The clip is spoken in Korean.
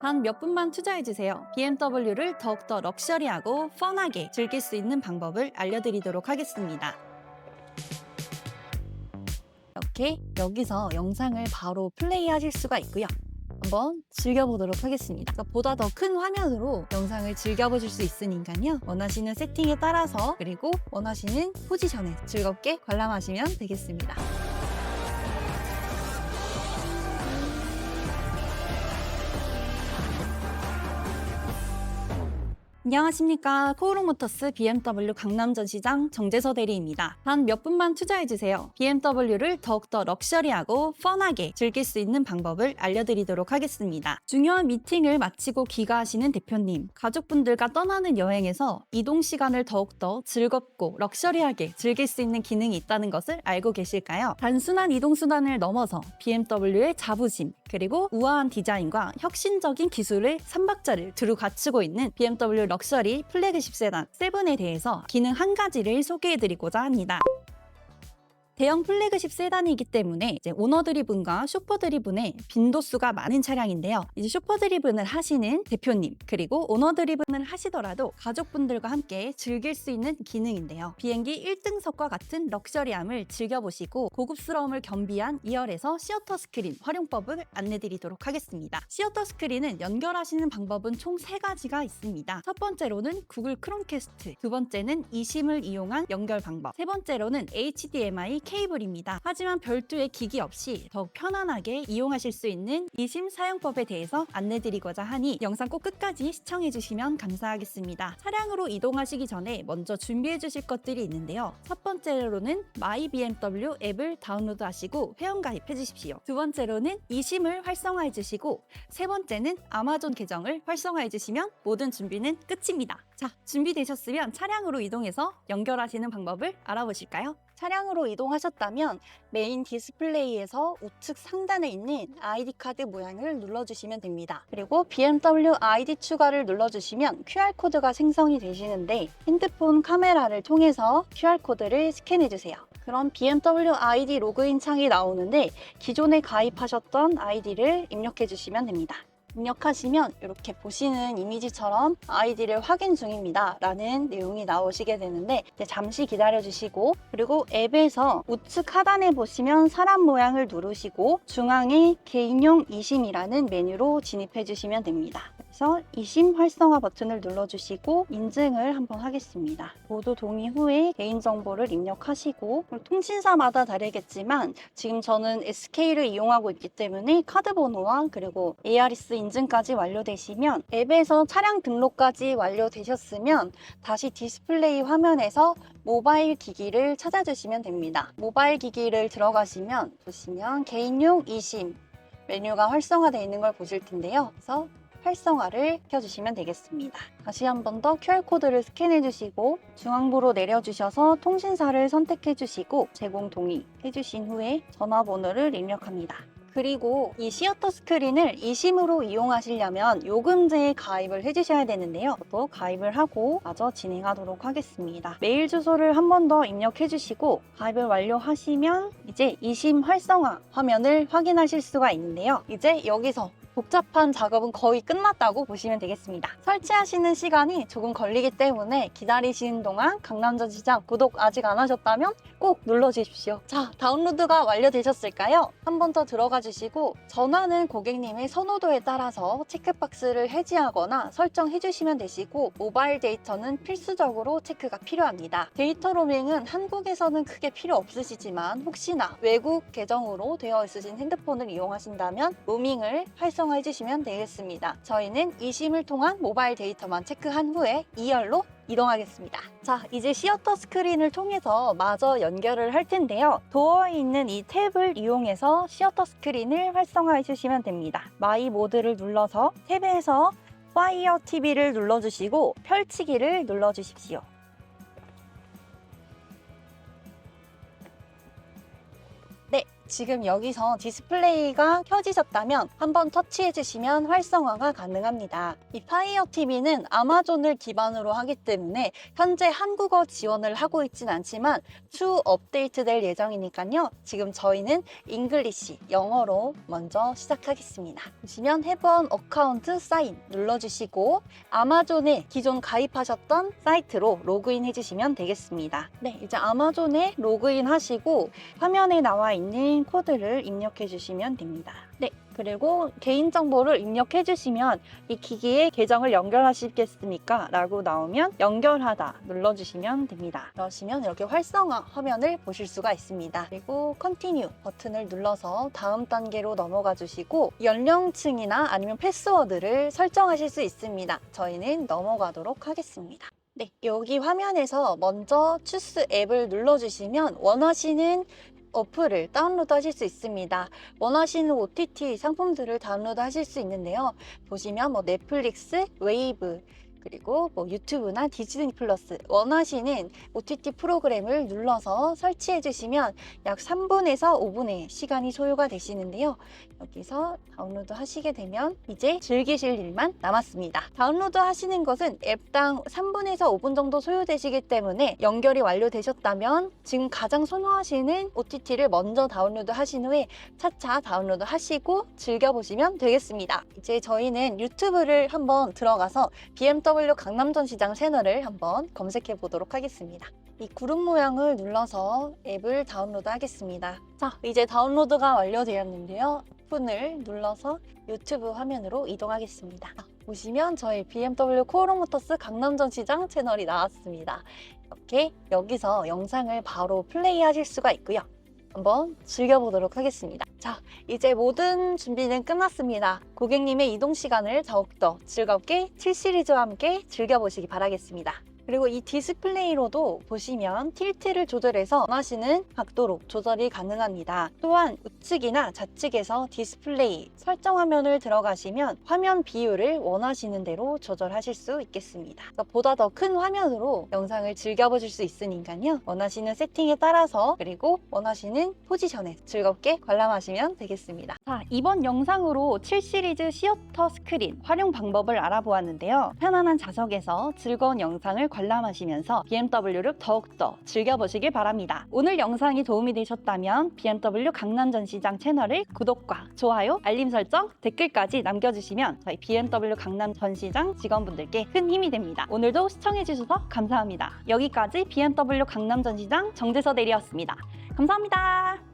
단 몇 분만 투자해주세요. BMW를 더욱더 럭셔리하고 펀하게 즐길 수 있는 방법을 알려드리도록 하겠습니다. 이렇게 여기서 영상을 바로 플레이하실 수가 있고요. 한번 즐겨보도록 하겠습니다. 그래서 보다 더 큰 화면으로 영상을 즐겨보실 수 있으니까요. 원하시는 세팅에 따라서 그리고 원하시는 포지션에 즐겁게 관람하시면 되겠습니다. 안녕하십니까. 코오롱모터스 BMW 강남전 시장 정재서 대리입니다. 단 몇 분만 투자해주세요. BMW를 더욱더 럭셔리하고 펀하게 즐길 수 있는 방법을 알려드리도록 하겠습니다. 중요한 미팅을 마치고 귀가하시는 대표님, 가족분들과 떠나는 여행에서 이동 시간을 더욱더 즐겁고 럭셔리하게 즐길 수 있는 기능이 있다는 것을 알고 계실까요? 단순한 이동 수단을 넘어서 BMW의 자부심, 그리고 우아한 디자인과 혁신적인 기술을 3박자를 두루 갖추고 있는 BMW 럭 셔리 플래그십 세단 세븐에 대해서 기능 한 가지를 소개해드리고자 합니다. 대형 플래그십 세단이기 때문에 이제 오너 드리븐과 슈퍼 드리븐의 빈도수가 많은 차량인데요. 이제 슈퍼 드리븐을 하시는 대표님 그리고 오너 드리븐을 하시더라도 가족분들과 함께 즐길 수 있는 기능인데요. 비행기 1등석과 같은 럭셔리함을 즐겨보시고 고급스러움을 겸비한 2열에서 시어터 스크린 활용법을 안내드리도록 하겠습니다. 시어터 스크린은 연결하시는 방법은 총 3가지가 있습니다. 첫 번째로는 구글 크롬캐스트, 두 번째는 e심을 이용한 연결 방법, 세 번째로는 HDMI 케이블입니다. 하지만 별도의 기기 없이 더욱 편안하게 이용하실 수 있는 이심 사용법에 대해서 안내드리고자 하니 영상 꼭 끝까지 시청해주시면 감사하겠습니다. 차량으로 이동하시기 전에 먼저 준비해주실 것들이 있는데요. 첫 번째로는 마이 BMW 앱을 다운로드하시고 회원 가입해 주십시오. 두 번째로는 이심을 활성화해 주시고 세 번째는 아마존 계정을 활성화해 주시면 모든 준비는 끝입니다. 자, 준비되셨으면 차량으로 이동해서 연결하시는 방법을 알아보실까요? 차량으로 이동하셨다면 메인 디스플레이에서 우측 상단에 있는 ID 카드 모양을 눌러주시면 됩니다. 그리고 BMW ID 추가를 눌러주시면 QR코드가 생성이 되시는데 핸드폰 카메라를 통해서 QR코드를 스캔해주세요. 그럼 BMW ID 로그인 창이 나오는데 기존에 가입하셨던 아이디를 입력해 주시면 됩니다. 입력하시면 이렇게 보시는 이미지처럼 아이디를 확인 중입니다. 라는 내용이 나오시게 되는데 잠시 기다려 주시고 그리고 앱에서 우측 하단에 보시면 사람 모양을 누르시고 중앙에 개인용 이심이라는 메뉴로 진입해 주시면 됩니다 그래서 이심 활성화 버튼을 눌러주시고 인증을 한번 하겠습니다 모두 동의 후에 개인정보를 입력하시고 통신사마다 다르겠지만 지금 저는 SK를 이용하고 있기 때문에 카드 번호와 그리고 ARS 인증까지 완료되시면 앱에서 차량 등록까지 완료되셨으면 다시 디스플레이 화면에서 모바일 기기를 찾아주시면 됩니다. 모바일 기기를 들어가시면 보시면 개인용 이심 메뉴가 활성화되어 있는 걸 보실 텐데요. 그래서 활성화를 켜주시면 되겠습니다. 다시 한 번 더 QR코드를 스캔해 주시고 중앙부로 내려주셔서 통신사를 선택해 주시고 제공 동의 해주신 후에 전화번호를 입력합니다. 그리고 이 시어터 스크린을 이심으로 이용하시려면 요금제에 가입을 해주셔야 되는데요. 또 가입을 하고 마저 진행하도록 하겠습니다. 메일 주소를 한 번 더 입력해 주시고 가입을 완료하시면 이제 이심 활성화 화면을 확인하실 수가 있는데요. 이제 여기서 복잡한 작업은 거의 끝났다고 보시면 되겠습니다. 설치하시는 시간이 조금 걸리기 때문에 기다리시는 동안 강남전 시장 구독 아직 안 하셨다면 꼭 눌러주십시오. 자, 다운로드가 완료되셨을까요? 한 번 더 들어가 주시고 전화는 고객님의 선호도에 따라서 체크박스를 해지하거나 설정해 주시면 되시고 모바일 데이터는 필수적으로 체크가 필요합니다. 데이터 로밍은 한국에서는 크게 필요 없으시지만 혹시나 외국 계정으로 되어 있으신 핸드폰을 이용하신다면 로밍을 활성 화 해주시면 되겠습니다. 저희는 이심을 통한 모바일 데이터만 체크한 후에 2열로 이동하겠습니다. 자, 이제 시어터 스크린을 통해서 마저 연결을 할 텐데요. 도어에 있는 이 탭을 이용해서 시어터 스크린을 활성화해 주시면 됩니다. 마이 모드를 눌러서 탭에서 파이어 TV를 눌러주시고 펼치기를 눌러주십시오. 지금 여기서 디스플레이가 켜지셨다면 한번 터치해 주시면 활성화가 가능합니다. 이 파이어 TV는 아마존을 기반으로 하기 때문에 현재 한국어 지원을 하고 있진 않지만 추후 업데이트 될 예정이니까요. 지금 저희는 잉글리시 영어로 먼저 시작하겠습니다. 보시면 해본 어카운트 사인 눌러주시고 아마존에 기존 가입하셨던 사이트로 로그인 해주시면 되겠습니다. 네, 이제 아마존에 로그인 하시고 화면에 나와 있는 코드를 입력해 주시면 됩니다. 네, 그리고 개인정보를 입력해 주시면 이 기기에 계정을 연결하시겠습니까? 라고 나오면 연결하다 눌러주시면 됩니다. 그러시면 이렇게 활성화 화면을 보실 수가 있습니다. 그리고 컨티뉴 버튼을 눌러서 다음 단계로 넘어가 주시고 연령층이나 아니면 패스워드를 설정하실 수 있습니다. 저희는 넘어가도록 하겠습니다. 네, 여기 화면에서 먼저 추스 앱을 눌러주시면 원하시는 어플을 다운로드 하실 수 있습니다. 원하시는 OTT 상품들을 다운로드 하실 수 있는데요. 보시면 뭐 넷플릭스, 웨이브, 그리고 뭐 유튜브나 디즈니 플러스 원하시는 OTT 프로그램을 눌러서 설치해 주시면 약 3분에서 5분의 시간이 소요가 되시는데요. 여기서 다운로드 하시게 되면 이제 즐기실 일만 남았습니다. 다운로드 하시는 것은 앱당 3분에서 5분 정도 소요되시기 때문에 연결이 완료되셨다면 지금 가장 선호하시는 OTT를 먼저 다운로드 하신 후에 차차 다운로드 하시고 즐겨보시면 되겠습니다. 이제 저희는 유튜브를 한번 들어가서 BMW 강남전시장 채널을 한번 검색해 보도록 하겠습니다. 이 구름 모양을 눌러서 앱을 다운로드 하겠습니다. 자, 이제 다운로드가 완료되었는데요. 오픈을 눌러서 유튜브 화면으로 이동하겠습니다. 자, 보시면 저희 BMW 코오롱모터스 강남전시장 채널이 나왔습니다. 이렇게 여기서 영상을 바로 플레이 하실 수가 있고요. 한번 즐겨보도록 하겠습니다. 자, 이제 모든 준비는 끝났습니다. 고객님의 이동 시간을 더욱더 즐겁게 7시리즈와 함께 즐겨보시기 바라겠습니다. 그리고 이 디스플레이로도 보시면 틸트를 조절해서 원하시는 각도로 조절이 가능합니다. 또한 우측이나 좌측에서 디스플레이 설정 화면을 들어가시면 화면 비율을 원하시는 대로 조절하실 수 있겠습니다. 그러니까 보다 더 큰 화면으로 영상을 즐겨보실 수 있으니까요. 원하시는 세팅에 따라서 그리고 원하시는 포지션에 즐겁게 관람하시면 되겠습니다. 자, 이번 영상으로 7 시리즈 시어터 스크린 활용 방법을 알아보았는데요. 편안한 좌석에서 즐거운 영상을 관람하시면서 BMW를 더욱더 즐겨보시길 바랍니다. 오늘 영상이 도움이 되셨다면 BMW 강남 전시장 채널을 구독과 좋아요, 알림 설정, 댓글까지 남겨주시면 저희 BMW 강남 전시장 직원분들께 큰 힘이 됩니다. 오늘도 시청해주셔서 감사합니다. 여기까지 BMW 강남 전시장 정재서 대리였습니다. 감사합니다.